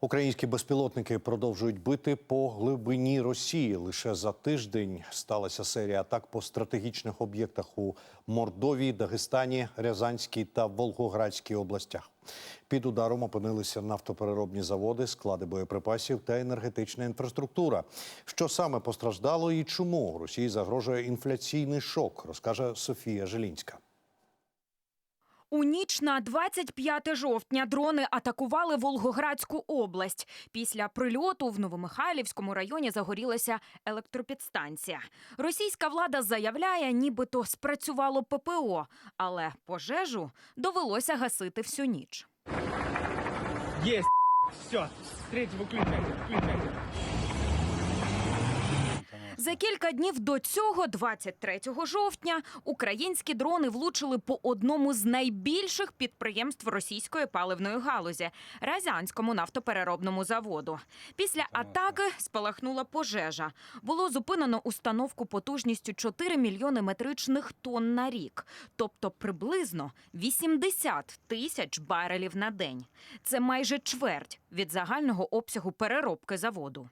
Українські безпілотники продовжують бити по глибині Росії. Лише за тиждень сталася серія атак по стратегічних об'єктах у Мордовії, Дагестані, Рязанській та Волгоградській областях. Під ударом опинилися нафтопереробні заводи, склади боєприпасів та енергетична інфраструктура. Що саме постраждало і чому Росії загрожує інфляційний шок, розкаже Софія Желінська. У ніч на 25 жовтня дрони атакували Волгоградську область. Після прильоту в Новомихайлівському районі загорілася електропідстанція. Російська влада заявляє, нібито спрацювало ППО, але пожежу довелося гасити всю ніч. Есть. Все. Третий выключайте. Выключайте. За кілька днів до цього, 23 жовтня, українські дрони влучили по одному з найбільших підприємств російської паливної галузі Разянському нафтопереробному заводу. Після атаки спалахнула пожежа. Було зупинено установку потужністю 4 мільйони метричних тонн на рік, тобто приблизно 80 тисяч барелів на день. Це майже чверть від загального обсягу переробки заводу.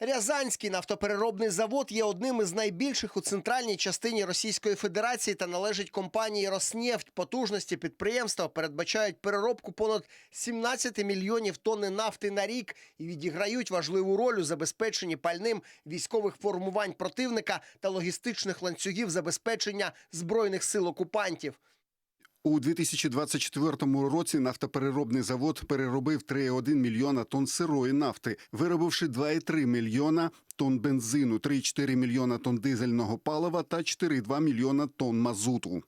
Рязанський нафтопереробний завод є одним із найбільших у центральній частині Російської Федерації та належить компанії «Роснефть». Потужності підприємства передбачають переробку понад 17 мільйонів тонни нафти на рік і відіграють важливу роль у забезпеченні пальним військових формувань противника та логістичних ланцюгів забезпечення збройних сил окупантів. У 2024 році нафтопереробний завод переробив 3,1 мільйона тонн сирої нафти, виробивши 2,3 мільйона тонн бензину, 3,4 мільйона тонн дизельного палива та 4,2 мільйона тонн мазуту.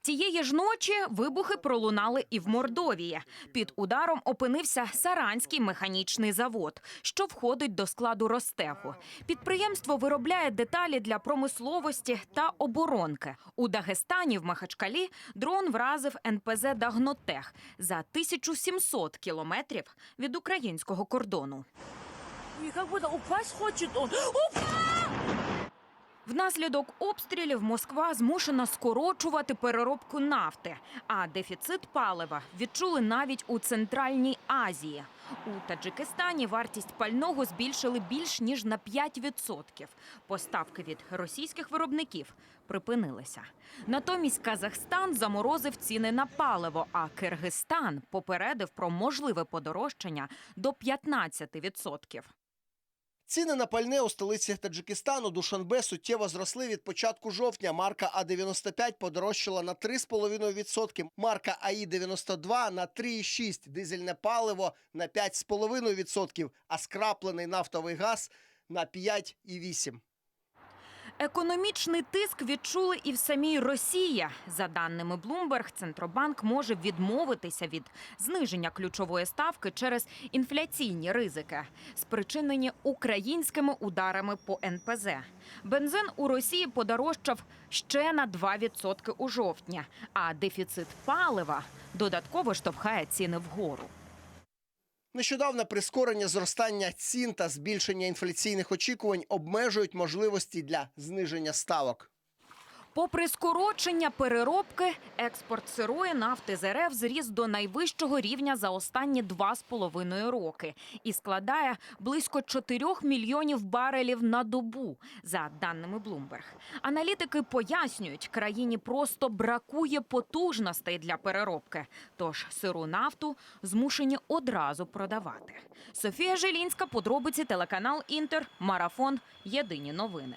Тієї ж ночі вибухи пролунали і в Мордовії. Під ударом опинився Саранський механічний завод, що входить до складу Ростеху. Підприємство виробляє деталі для промисловості та оборонки. У Дагестані в Махачкалі дрон вразив НПЗ Дагнотех за 1700 кілометрів від українського кордону. Упасть хочет он. Внаслідок обстрілів Москва змушена скорочувати переробку нафти, а дефіцит палива відчули навіть у Центральній Азії. У Таджикистані вартість пального збільшили більш ніж на 5%. Поставки від російських виробників припинилися. Натомість Казахстан заморозив ціни на паливо, а Киргизстан попередив про можливе подорожчання до 15%. Ціни на пальне у столиці Таджикистану Душанбе суттєво зросли від початку жовтня. Марка А-95 подорожчала на 3,5%, марка АІ-92 на 3,6%, дизельне паливо на 5,5%, а скраплений нафтовий газ на 5,8%. Економічний тиск відчули і в самій Росії. За даними Bloomberg, Центробанк може відмовитися від зниження ключової ставки через інфляційні ризики, спричинені українськими ударами по НПЗ. Бензин у Росії подорожчав ще на 2% у жовтні, а дефіцит палива додатково штовхає ціни вгору. Нещодавне прискорення зростання цін та збільшення інфляційних очікувань обмежують можливості для зниження ставок. Попри скорочення переробки, експорт сирої нафти з РФ зріс до найвищого рівня за останні два з половиною роки і складає близько 4 мільйонів барелів на добу, за даними Bloomberg. Аналітики пояснюють, країні просто бракує потужностей для переробки, тож сиру нафту змушені одразу продавати. Софія Желінська, подробиці телеканал Інтер, марафон. Єдині новини.